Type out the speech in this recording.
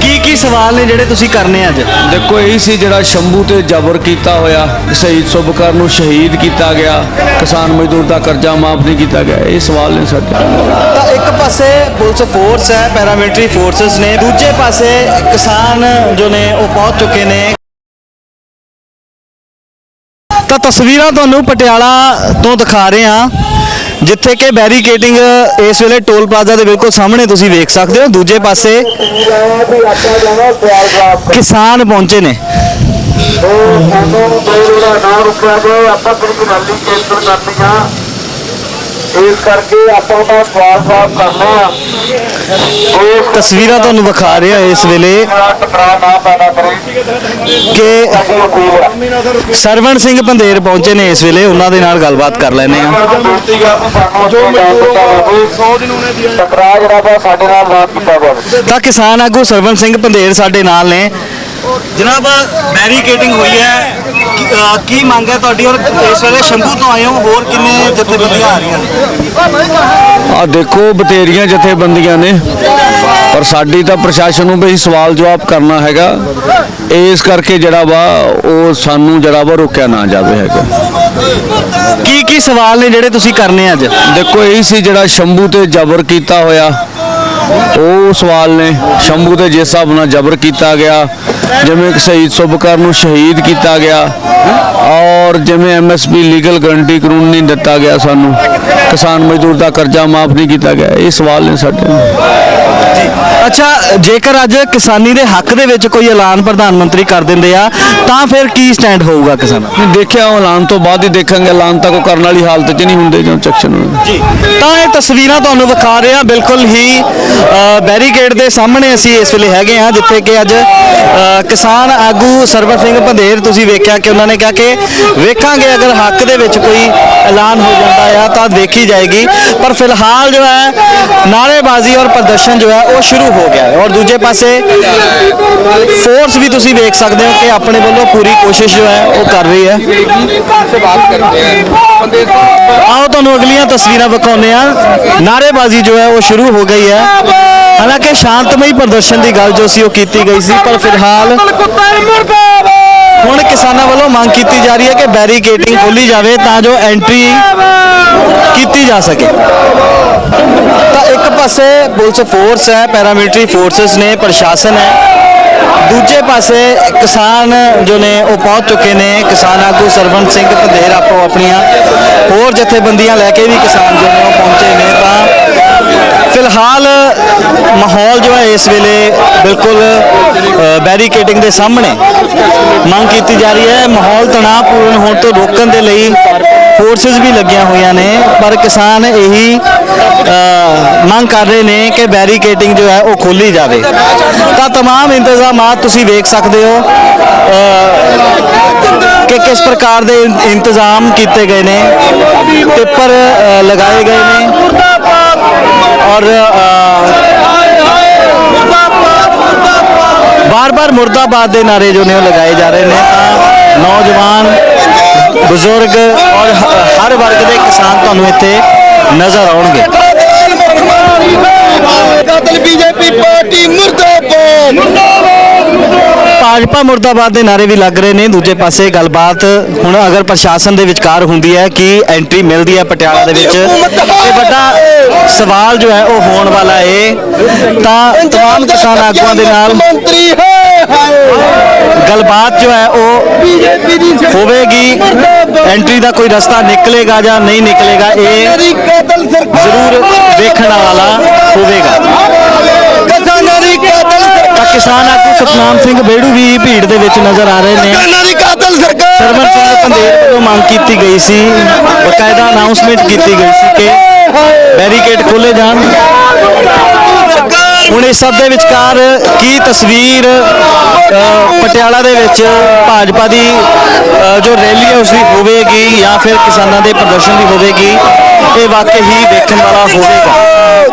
ਕੀ ਕੀ ਸਵਾਲ ਨੇ ਜਿਹੜੇ ਤੁਸੀਂ ਕਰਨੇ ਅੱਜ? ਦੇਖੋ ਇਹੀ ਸੀ ਜਿਹੜਾ ਸ਼ੰਭੂ ਤੇ ਜ਼ਬਰ ਕੀਤਾ ਹੋਇਆ ਸ਼ਹੀਦ ਸੁਬਕਰ ਨੂੰ ਸ਼ਹੀਦ ਕੀਤਾ ਗਿਆ ਕਿਸਾਨ ਮਜ਼ਦੂਰ ਦਾ ਕਰਜ਼ਾ ਮਾਫ ਨਹੀਂ ਕੀਤਾ ਗਿਆ ਇਹ ਸਵਾਲ ਨੇ ਸਾਡੇ। ਤਾਂ ਇੱਕ ਪਾਸੇ ਪੁਲਿਸ ਫੋਰਸ ਹੈ ਪੈਰਾਮਿਲਟਰੀ ਫੋਰਸਸ ਨੇ ਦੂਜੇ ਪਾਸੇ ਕਿਸਾਨ ਜੋ ਨੇ ਉਹ ਪਹੁੰਚ ਚੁੱਕੇ ਨੇ। ਤਾਂ ਤਸਵੀਰਾਂ ਤੁਹਾਨੂੰ ਪਟਿਆਲਾ ਤੋਂ ਦਿਖਾ ਰਹੇ ਹਾਂ। ਜਿੱਥੇ ਕਿ ਬੈਰੀਕੇਡਿੰਗ ਇਸ ਵੇਲੇ ਟੋਲ ਪਲਾਜ਼ਾ ਦੇ ਬਿਲਕੁਲ ਸਾਹਮਣੇ ਤੁਸੀਂ ਵੇਖ ਸਕਦੇ ਹੋ। ਦੂਜੇ ਪਾਸੇ ਕਿਸਾਨ ਪਹੁੰਚੇ ਨੇ। ਸਾਨੂੰ ਦੋ ਨਾ ਰੁਕਿਆ ਆਪਾਂ ਬਿਲਕੁਲ ਹੱਲੀ ਕੇਂਦਰ ਕਰਨੀ ਇਸ ਕਰਕੇ ਆਪਾਂ ਦਾ ਸਵਾਲ ਸਾਫ਼ ਕਰਨਾ ਆ। ਉਸ ਤਸਵੀਰਾਂ ਤੁਹਾਨੂੰ ਵਿਖਾ ਰਹੇ ਇਸ ਵੇਲੇ ਨਾਲ ਟਕਰਾਅ ਨਾ ਪੈਦਾ ਕਰੇ ਕਿ ਸਰਵਣ ਸਿੰਘ ਪੰਧੇਰ ਪਹੁੰਚੇ ਨੇ ਇਸ ਵੇਲੇ ਉਹਨਾਂ ਦੇ ਨਾਲ ਗੱਲਬਾਤ ਕਰ ਬੇਨਤੀ ਆ ਕਿ ਸਾਨੂੰ ਜੋ ਮਜ਼ਦੂਰ 100 ਦਿਨ ਉਹਨੇ ਦੀ ਟਕਰਾਅ ਜਿਹੜਾ ਵਾ ਸਾਡੇ ਨਾਲ ਨਾ ਕੀਤਾ ਜਾਵੇ ਤਾਂ ਕਿਸਾਨ ਆਗੂ ਸਰਵਣ ਸਿੰਘ ਪੰਧੇਰ ਸਾਡੇ ਨਾਲ ਨੇ। ਜਨਾਬ ਬੈਰੀਕੇਡਿੰਗ ਹੋਈ ਹੈ। ਕੀ ਮੰਗ ਹੈ ਤੁਹਾਡੀ? ਔਰ ਇਸ ਵੇਲੇ ਸ਼ੰਭੂ ਤੋਂ ਆਏ ਹੋ ਹੋਰ ਕਿੰਨੇ ਜਥੇਬੰਦੀਆਂ ਆ ਰਹੀਆਂ ਨੇ? ਆ ਦੇਖੋ ਬਤੇਰੀਆਂ ਜਥੇਬੰਦੀਆਂ ਨੇ। ਪਰ ਸਾਡੀ ਤਾਂ ਪ੍ਰਸ਼ਾਸਨ ਨੂੰ ਵੀ ਸਵਾਲ ਜਵਾਬ ਕਰਨਾ ਹੈਗਾ। ਇਸ ਕਰਕੇ ਜਿਹੜਾ ਵਾ ਉਹ ਸਾਨੂੰ ਜਿਹੜਾ ਵਾ ਰੋਕਿਆ ਨਾ ਜਾਵੇ ਹੈਗਾ। ਕੀ ਕੀ ਸਵਾਲ ਨੇ ਜਿਹੜੇ ਤੁਸੀਂ ਕਰਨੇ ਅੱਜ? ਦੇਖੋ ਇਹੀ ਸੀ ਜਿਹੜਾ ਸ਼ੰਭੂ ਤੇ ਜ਼ਬਰ ਕੀਤਾ ਹੋਇਆ। ਉਹ ਸਵਾਲ ਨੇ, ਸ਼ੰਭੂ ਤੇ ਜਿਸ ਹਿਸਾਬ ਨਾਲ ਜ਼ਬਰ ਕੀਤਾ ਗਿਆ, ਜਿਵੇਂ ਕਿ ਸ਼ਹੀਦ ਸੁਬਕਰ ਨੂੰ ਸ਼ਹੀਦ ਕੀਤਾ ਗਿਆ। ਔਰ ਜਿਵੇਂ ਐਮਐਸਪੀ ਲੀਗਲ ਗਰੰਟੀ ਕਾਨੂੰਨ ਨਹੀਂ ਦਿੱਤਾ ਗਿਆ ਸਾਨੂੰ ਕਿਸਾਨ ਮਜ਼ਦੂਰ ਦਾ ਕਰਜ਼ਾ ਮਾਫ ਨਹੀਂ ਕੀਤਾ ਗਿਆ ਇਹ ਸਵਾਲ ਨੇ ਸਾਡੇ ਅੱਛਾ ਜੇਕਰ ਅੱਜ ਕਿਸਾਨੀ ਦੇ ਹੱਕ ਦੇ ਵਿੱਚ ਕੋਈ ਐਲਾਨ ਪ੍ਰਧਾਨ ਮੰਤਰੀ ਕਰ ਦਿੰਦੇ ਆ ਤਾਂ ਫਿਰ ਕੀ ਸਟੈਂਡ ਹੋਊਗਾ ਕਿਸਾਨਾਂ ਦਾ? ਦੇਖਿਆ ਉਹ ਐਲਾਨ ਤੋਂ ਬਾਅਦ ਹੀ ਦੇਖਾਂਗੇ ਐਲਾਨ ਤਾਂ ਕੋਈ ਕਰਨ ਵਾਲੀ ਹਾਲਤ 'ਚ ਨਹੀਂ ਹੁੰਦੇ ਜਦੋਂ ਸੈਕਸ਼ਨ ਜੀ। ਤਾਂ ਇਹ ਤਸਵੀਰਾਂ ਤੁਹਾਨੂੰ ਵਿਖਾ ਰਹੇ ਹਾਂ ਬਿਲਕੁਲ ਹੀ ਬੈਰੀਕੇਡ ਦੇ ਸਾਹਮਣੇ ਅਸੀਂ ਇਸ ਵੇਲੇ ਹੈਗੇ ਹਾਂ ਜਿੱਥੇ ਕਿ ਅੱਜ ਕਿਸਾਨ ਆਗੂ ਸਰਵਰ ਸਿੰਘ ਪੰਧੇਰ, ਤੁਸੀਂ ਵੇਖਿਆ ਕਿ ਉਹਨਾਂ ਨੇ ਕਿਹਾ ਕਿ ਵੇਖਾਂਗੇ ਅਗਰ ਹੱਕ ਦੇ ਵਿੱਚ ਕੋਈ ਐਲਾਨ ਹੋ ਜਾਂਦਾ ਆ ਤਾਂ ਦੇਖੀ ਜਾਏਗੀ। ਪਰ ਫਿਲਹਾਲ ਜੋ ਹੈ, ਨਾਅਰੇਬਾਜ਼ੀ ਔਰ ਪ੍ਰਦਰਸ਼ਨ ਜੋ ਹੈ, ਉਹ ਸ਼ੁਰੂ ਹੋ ਗਿਆ ਹੈ। ਔਰ ਦੂਜੇ ਪਾਸੇ ਫੋਰਸ ਵੀ ਤੁਸੀਂ ਵੇਖ ਸਕਦੇ ਹੋ ਕਿ ਆਪਣੇ ਵੱਲੋਂ ਪੂਰੀ ਕੋਸ਼ਿਸ਼ ਜੋ ਹੈ, ਉਹ ਕਰ ਰਹੀ ਹੈ। ਆਓ ਤੁਹਾਨੂੰ ਅਗਲੀਆਂ ਤਸਵੀਰਾਂ ਵਿਖਾਉਂਦੇ ਆ ਨਾਅਰੇਬਾਜ਼ੀ ਜੋ ਹੈ ਉਹ ਸ਼ੁਰੂ ਹੋ ਗਈ ਹੈ। ਹਾਲਾਂਕਿ ਸ਼ਾਂਤਮਈ ਪ੍ਰਦਰਸ਼ਨ ਦੀ ਗੱਲ ਜੋ ਸੀ ਉਹ ਕੀਤੀ ਗਈ ਸੀ, ਪਰ ਫਿਲਹਾਲ ਹੁਣ ਕਿਸਾਨਾਂ ਵੱਲੋਂ ਮੰਗ ਕੀਤੀ ਜਾ ਰਹੀ ਹੈ ਕਿ ਬੈਰੀਕੇਡਿੰਗ ਖੋਲੀ ਜਾਵੇ ਤਾਂ ਜੋ ਐਂਟਰੀ ਕੀਤੀ ਜਾ ਸਕੇ। ਤਾਂ ਇੱਕ ਪਾਸੇ ਪੁਲਿਸ ਫੋਰਸ ਹੈ, ਪੈਰਾਮਿਲਟਰੀ ਫੋਰਸਸ ਨੇ, ਪ੍ਰਸ਼ਾਸਨ ਹੈ। ਦੂਜੇ ਪਾਸੇ ਕਿਸਾਨ ਜੋ ਨੇ ਉਹ ਪਹੁੰਚ ਚੁੱਕੇ ਨੇ। ਕਿਸਾਨ ਆਗੂ ਸਰਵੰਤ ਸਿੰਘ ਪੰਧੇਰ ਆਪੋ ਆਪਣੀਆਂ ਹੋਰ ਜਥੇਬੰਦੀਆਂ ਲੈ ਕੇ ਵੀ ਕਿਸਾਨ ਜੋ ਨੇ ਉਹ ਪਹੁੰਚੇ ਨੇ। ਤਾਂ ਫਿਲਹਾਲ ਮਾਹੌਲ ਜੋ ਹੈ ਇਸ ਵੇਲੇ ਬਿਲਕੁਲ ਬੈਰੀਕੇਡਿੰਗ ਦੇ ਸਾਹਮਣੇ। ਮੰਗ ਕੀਤੀ ਜਾ ਰਹੀ ਹੈ, ਮਾਹੌਲ ਤਣਾਅਪੂਰਨ ਹੋਣ ਤੋਂ ਰੋਕਣ ਦੇ ਲਈ ਫੋਰਸਸ ਵੀ ਲੱਗੀਆਂ ਹੋਈਆਂ ਨੇ। ਪਰ ਕਿਸਾਨ ਇਹੀ ਮੰਗ ਕਰ ਰਹੇ ਨੇ ਕਿ ਬੈਰੀਕੇਡਿੰਗ ਜੋ ਹੈ ਉਹ ਖੋਲੀ ਜਾਵੇ ਤਾਂ तमाम ਇੰਤਜ਼ਾਮਾਤ ਤੁਸੀਂ ਵੇਖ ਸਕਦੇ ਹੋ ਅ, ਕਿ ਕਿਸ ਪ੍ਰਕਾਰ ਦੇ ਇੰ- ਇੰਤਜ਼ਾਮ ਕੀਤੇ ਗਏ ਨੇ ਪੇਪਰ ਅ, ਲਗਾਏ ਗਏ ਨੇ ਔਰ ਬਾਰ-ਬਾਰ ਮੁਰਦਾਬਾਦ ਦੇ ਨਾਰੇ ਜੋ ਨੇ ਉਹ ਲਗਾਏ ਜਾ ਰਹੇ ਨੇ ਤਾਂ ਨੌਜਵਾਨ ਬਜ਼ੁਰਗ ਔਰ ਹ- ਹਰ ਵਰਗ ਦੇ ਕਿਸਾਨ ਤੁਹਾਨੂੰ ਇੱਥੇ ਨਜ਼ਰ ਆਉਣਗੇ ਕਾਤਲ ਬੀਜੇਪੀ ਪਾਰਟੀ ਮੁਰਦਾਬਾਦ ਭਾਜਪਾ ਮੁਰਦਾਬਾਦ ਦੇ ਨਾਰੇ ਵੀ ਲੱਗ ਰਹੇ ਨੇ ਦੂਜੇ ਪਾਸੇ ਗੱਲਬਾਤ ਹੁਣ ਅਗਰ ਪ੍ਰਸ਼ਾਸਨ ਦੇ ਵਿਚਕਾਰ ਹੁੰਦੀ ਹੈ ਕਿ ਐਂਟਰੀ ਮਿਲਦੀ ਹੈ ਪਟਿਆਲਾ ਦੇ ਵਿੱਚ ਇਹ ਵੱਡਾ ਸਵਾਲ ਜੋ ਹੈ ਉਹ ਹੋਣ ਵਾਲਾ ਏ ਤਾਂ तमाम ਕਿਸਾਨ ਆਗੂਆਂ ਦੇ ਨਾਲ ਮੰਤਰੀ ਹੈ ਗੱਲਬਾਤ ਜੋ ਹੈ ਉਹ ਹੋਵੇਗੀ। ਐਂਟਰੀ ਦਾ ਕੋਈ ਰਸਤਾ ਨਿਕਲੇਗਾ ਜਾਂ ਨਹੀਂ ਨਿਕਲੇਗਾ ਇਹ ਜ਼ਰੂਰ ਵੇਖਣ ਵਾਲਾ ਹੋਵੇਗਾ। ਕਿਸਾਨਾਂ ਦੀ ਕਾਤਲ ਤਾਂ ਕਿਸਾਨ ਆਗੂ ਸਤਨਾਮ ਸਿੰਘ ਬੇੜੂ ਵੀ ਭੀੜ ਦੇ ਵਿੱਚ ਨਜ਼ਰ ਆ ਰਹੇ ਨੇ। ਕਿਸਾਨਾਂ ਦੀ ਕਾਤਲ ਸਰਕਾਰ। ਸਰਵਨ ਸਿੰਘ ਪੰਧੇਰ ਵੱਲੋਂ ਮੰਗ ਕੀਤੀ ਗਈ ਸੀ। ਬਕਾਇਦਾ ਅਨਾਉਂਸਮੈਂਟ ਕੀਤੀ ਗਈ ਸੀ ਕਿ ਬੈਰੀਕੇਡ ਖੋਲੇ ਜਾਣ। ਹੁਣ ਇਸ ਸਭ ਦੇ ਵਿਚਕਾਰ ਕੀ ਤਸਵੀਰ ਪਟਿਆਲਾ ਦੇ ਵਿੱਚ ਭਾਜਪਾ ਦੀ ਜੋ ਰੈਲੀ ਹੈ ਉਸ ਦੀ ਹੋਵੇਗੀ ਜਾਂ ਫਿਰ ਕਿਸਾਨਾਂ ਦੇ ਪ੍ਰਦਰਸ਼ਨ ਦੀ ਹੋਵੇਗੀ, ਇਹ ਵਾਕਈ ਹੀ ਵੇਖਣ ਵਾਲਾ ਹੋਵੇਗਾ।